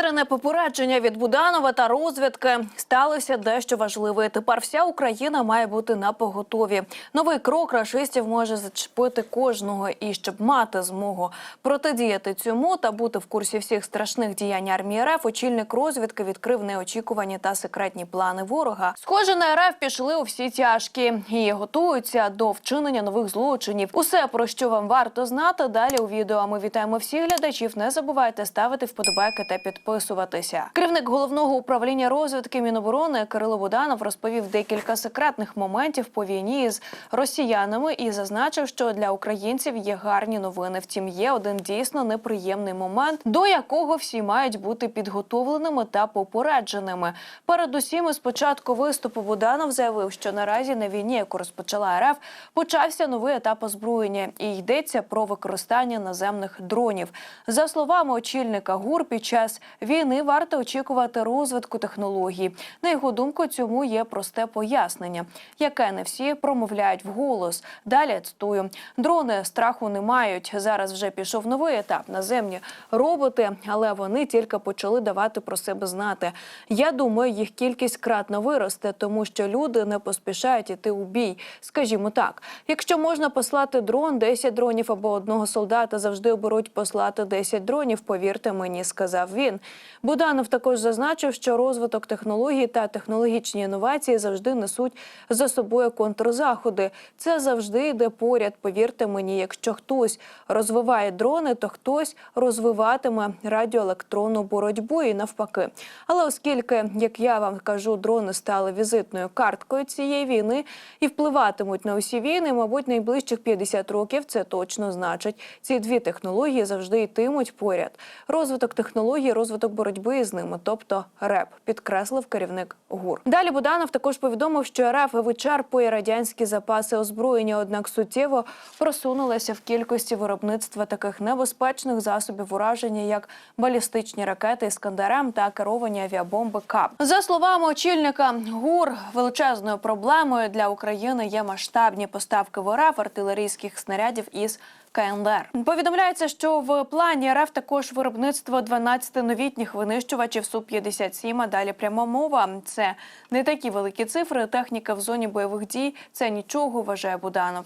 Екстрене попередження від Буданова та розвідки сталося дещо важливе. Тепер вся Україна має бути на поготові. Новий крок рашистів може зачепити кожного. І щоб мати змогу протидіяти цьому та бути в курсі всіх страшних діянь армії РФ, очільник розвідки відкрив неочікувані та секретні плани ворога. Схоже, на РФ пішли у всі тяжкі і готуються до вчинення нових злочинів. Усе про що вам варто знати далі у відео. Ми вітаємо всіх глядачів. Не забувайте ставити вподобайки та підписуватися. Керівник головного управління розвідки Міноборони Кирило Буданов розповів декілька секретних моментів по війні з росіянами і зазначив, що для українців є гарні новини. Втім, є один дійсно неприємний момент, до якого всі мають бути підготовленими та попередженими. Передусім, із початку виступу Буданов заявив, що наразі на війні, яку розпочала РФ, почався новий етап озброєння, і йдеться про використання наземних дронів. За словами очільника ГУР, під час війни варто очікувати розвитку технологій. На його думку, цьому є просте пояснення, яке не всі промовляють вголос. Далі цитую: дрони страху не мають. Зараз вже пішов новий етап. Наземні роботи, але вони тільки почали давати про себе знати. Я думаю, їх кількість кратно виросте, тому що люди не поспішають іти у бій. Скажімо так, якщо можна послати дрон, 10 дронів або одного солдата завжди оберуть послати 10 дронів. Повірте мені, сказав він. Буданов також зазначив, що розвиток технологій та технологічні інновації завжди несуть за собою контрзаходи. Це завжди йде поряд. Повірте мені, якщо хтось розвиває дрони, то хтось розвиватиме радіоелектронну боротьбу і навпаки. Але оскільки, як я вам кажу, дрони стали візитною карткою цієї війни і впливатимуть на усі війни, мабуть, найближчих 50 років це точно значить. Ці дві технології завжди йтимуть поряд. Розвиток технологій, розвиток боротьби з ними, тобто РЕП, підкреслив керівник ГУР. Далі Буданов також повідомив, що РФ вичерпує радянські запаси озброєння, однак суттєво просунулася в кількості виробництва таких небезпечних засобів ураження, як балістичні ракети «Іскандер-М» та керовані авіабомби КАП. За словами очільника ГУР, величезною проблемою для України є масштабні поставки в РФ артилерійських снарядів із КНДР. Повідомляється, що в плані РФ також виробництво 12 новітніх винищувачів Су-57, а далі пряма мова. Це не такі великі цифри. Техніка в зоні бойових дій це нічого, вважає Буданов.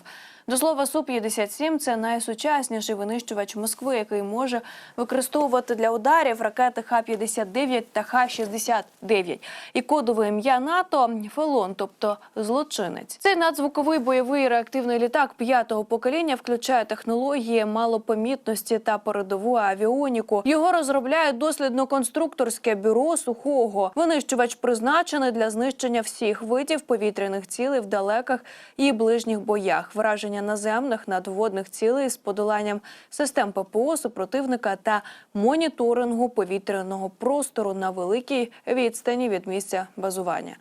До слова, Су-57 – це найсучасніший винищувач Москви, який може використовувати для ударів ракети Х-59 та Х-69. І кодове ім'я НАТО – Фелон, тобто злочинець. Цей надзвуковий бойовий реактивний літак п'ятого покоління включає технології малопомітності та передову авіоніку. Його розробляє дослідно-конструкторське бюро сухого. Винищувач призначений для знищення всіх видів повітряних цілей в далеких і ближніх боях, враження наземних надводних цілей з подоланням систем ППО супротивника та моніторингу повітряного простору на великій відстані від місця базування.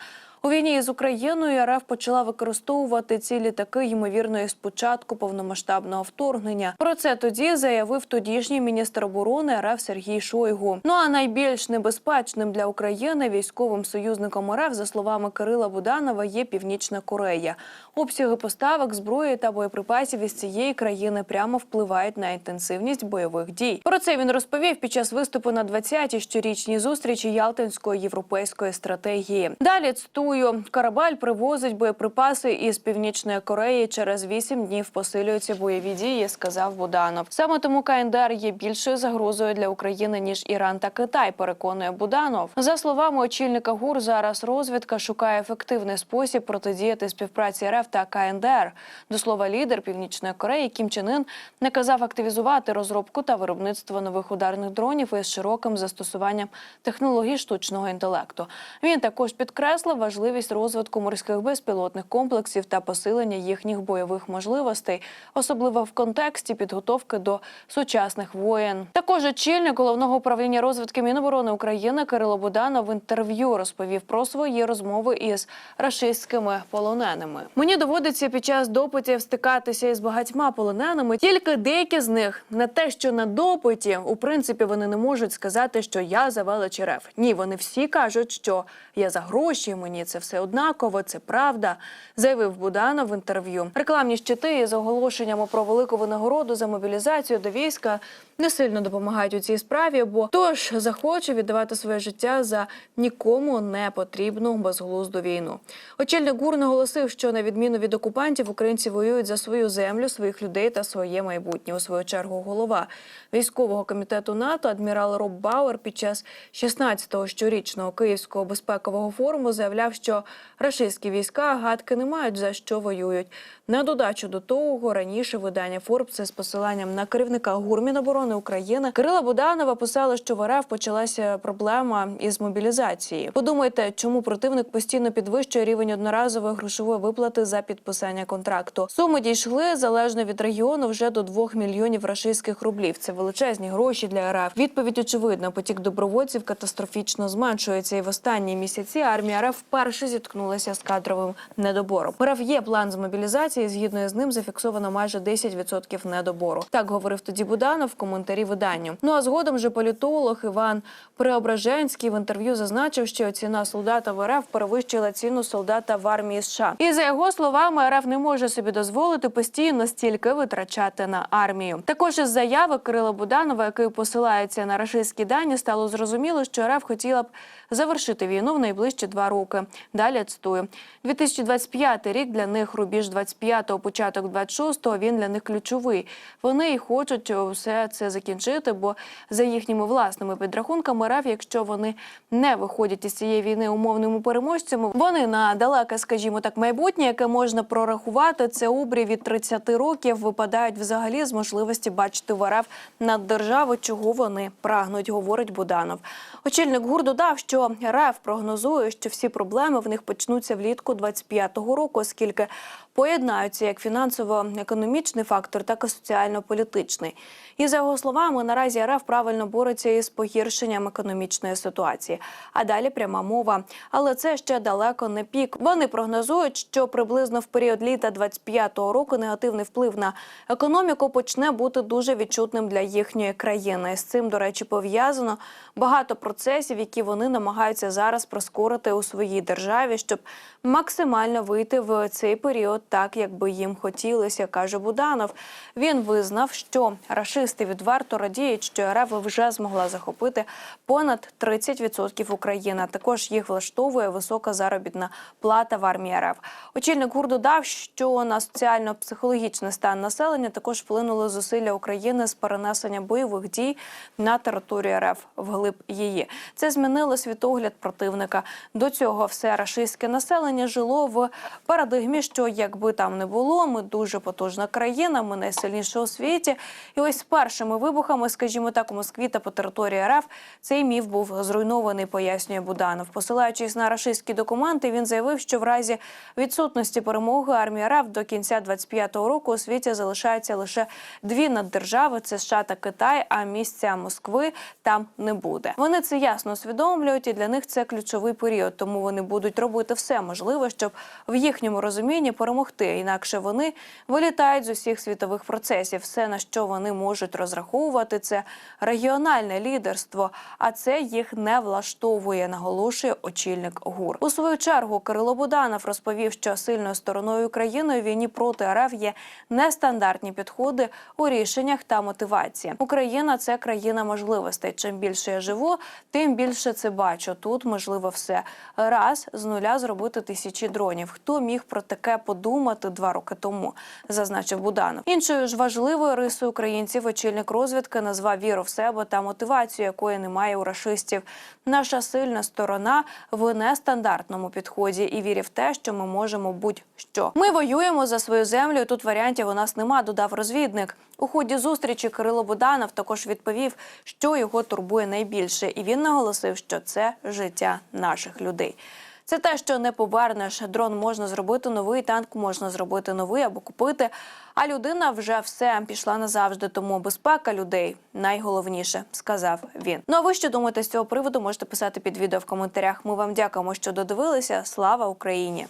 У війні з Україною РФ почала використовувати ці літаки, ймовірно, із початку повномасштабного вторгнення. Про це тоді заявив тодішній міністр оборони РФ Сергій Шойгу. Ну а найбільш небезпечним для України військовим союзником РФ, за словами Кирила Буданова, є Північна Корея. Обсяги поставок зброї та боєприпасів із цієї країни прямо впливають на інтенсивність бойових дій. Про це він розповів під час виступу на 20-й щорічній зустрічі Ялтинської європейської стратегії. Далі цитую, корабель привозить боєприпаси із північної Кореї. Через 8 днів посилюються бойові дії, сказав Буданов. Саме тому КНДР є більшою загрозою для України ніж Іран та Китай. Переконує Буданов. За словами очільника ГУР, зараз розвідка шукає ефективний спосіб протидіяти співпраці РФ та КНДР. До слова, лідер Північної Кореї Кім Чен Ін наказав активізувати розробку та виробництво нових ударних дронів із широким застосуванням технологій штучного інтелекту. Він також підкреслив важливість розвитку морських безпілотних комплексів та посилення їхніх бойових можливостей, особливо в контексті підготовки до сучасних воєн. Також очільник головного управління розвідки Міноборони України Кирило Буданов в інтерв'ю розповів про свої розмови із рашистськими полоненими. Мені доводиться під час допитів стикатися із багатьма полоненими. Тільки деякі з них не те, що на допиті, у принципі, вони не можуть сказати, що я за велич РФ. Ні, вони всі кажуть, що я за гроші, мені це все однаково, це правда, заявив Буданов в інтерв'ю. Рекламні щити з оголошеннями про велику винагороду за мобілізацію до війська не сильно допомагають у цій справі, бо хто ж захоче віддавати своє життя за нікому не потрібну безглузду війну. Очільник ГУР наголосив, що на відміну від окупантів українці воюють за свою землю, своїх людей та своє майбутнє. У свою чергу голова військового комітету НАТО адмірал Роб Бауер під час 16-го щорічного київського безпекового форуму заявляв, що рашистські війська гадки не мають за що воюють. На додачу до того раніше видання Форбс з посиланням на керівника ГУР Міноборони України Кирила Буданова писало, що в РФ почалася проблема із мобілізації. Подумайте, чому противник постійно підвищує рівень одноразової грошової виплати за підписання контракту. Суми дійшли залежно від регіону вже до 2 мільйонів рашистських рублів. Це величезні гроші для РФ. Відповідь очевидна. Потік добровольців катастрофічно зменшується, і в останні місяці армія РФ вперше зіткнулася з кадровим недобором. У є план з мобілізації. Згідно з ним зафіксовано майже 10% недобору. Так говорив тоді Буданов в коментарі виданню. Ну а згодом же політолог Іван Преображенський в інтерв'ю зазначив, що ціна солдата в РФ перевищила ціну солдата в армії США. І за його словами, РФ не може собі дозволити постійно стільки витрачати на армію. Також із заяви Кирила Буданова, який посилається на рашистські дані, стало зрозуміло, що РФ хотіла б завершити війну в найближчі два роки. Далі цитую. 2025 рік для них рубіж 25-го, початок 26-го, Він для них ключовий. Вони й хочуть все це закінчити, бо за їхніми власними підрахунками РФ, якщо вони не виходять із цієї війни умовними переможцями, вони на далеке, скажімо так, майбутнє, яке можна прорахувати, це обрій від 30 років, випадають взагалі з можливості бачити в РФ над державу, чого вони прагнуть, говорить Буданов. Очільник ГУР додав, що РФ прогнозує, що всі проблеми в них почнуться влітку 25-го року, оскільки поєднаються як фінансово-економічний фактор, так і соціально-політичний. І за його словами, наразі РФ правильно бореться із погіршенням економічної ситуації. А далі пряма мова. Але це ще далеко не пік. Вони прогнозують, що приблизно в період літа 25-го року негативний вплив на економіку почне бути дуже відчутним для їхньої країни. З цим, до речі, пов'язано багато процесів, які вони намагаються зараз прискорити у своїй державі, щоб максимально вийти в цей період так, як би їм хотілося, каже Буданов. Він визнав, що рашисти відверто радіють, що РФ вже змогла захопити понад 30% України. Також їх влаштовує висока заробітна плата в армії РФ. Очільник ГУР додав, що на соціально-психологічний стан населення також вплинули зусилля України з перенесення бойових дій на територію РФ вглиб її. Це змінило світогляд противника. До цього все рашистське населення жило в парадигмі, що якби там не було, ми дуже потужна країна, ми найсильніша у світі. І ось першими вибухами, скажімо так, у Москві та по території РФ цей міф був зруйнований, пояснює Буданов. Посилаючись на рашистські документи, він заявив, що в разі відсутності перемоги армії РФ до кінця 25-го року у світі залишається лише дві наддержави: це США та Китай. А місця Москви там не буде. Вони це ясно усвідомлюють, і для них це ключовий період. Тому вони будуть робити все можливе, щоб в їхньому розумінні перемогти. Інакше вони вилітають з усіх світових процесів. Все на що вони можуть розраховувати, це регіональне лідерство. А це їх не влаштовує, наголошує очільник ГУР. У свою чергу Кирило Буданов розповів, що сильною стороною України війні проти РФ є нестандартні підходи у рішеннях та мотивації. Україна це країна можливостей. Чим більше я живу, тим більше це бачу. Тут можливо все раз з нуля зробити тисячі дронів. Хто міг про таке подумати два роки тому? Зазначив Буданов. Іншою ж важливою рисою українців очільник розвідки назвав віру в себе та мотивацію, якої немає у рашистів. Наша сильна сторона в нестандартному підході і вірі в те, що ми можемо будь-що. Ми воюємо за свою землю. Тут варіантів у нас нема. Додав розвідник. У ході зустрічі Кирило Буданов також відповів, що його турбує найбільше, і він наголосив, що це життя наших людей. Це те, що не повернеш. Дрон можна зробити новий, танк можна зробити новий або купити. А людина вже все пішла назавжди. Тому безпека людей найголовніше, сказав він. Ну а ви що думаєте з цього приводу? Можете писати під відео в коментарях. Ми вам дякуємо, що додивилися. Слава Україні!